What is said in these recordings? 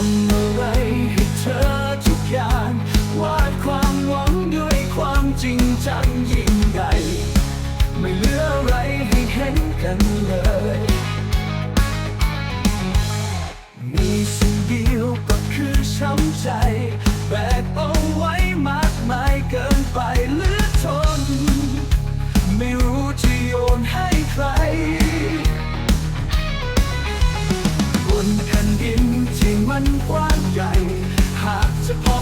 on ันกว้างใหญ่ หากจะพอ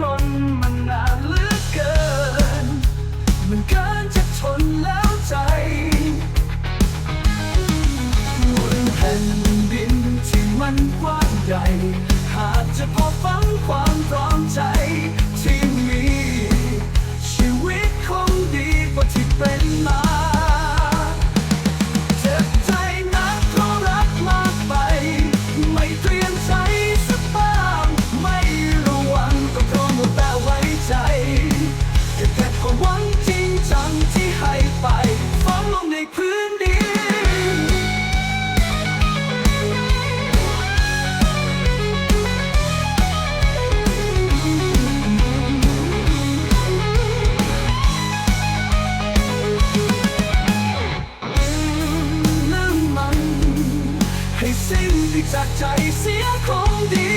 ชนมัน จากใจเสียคงดี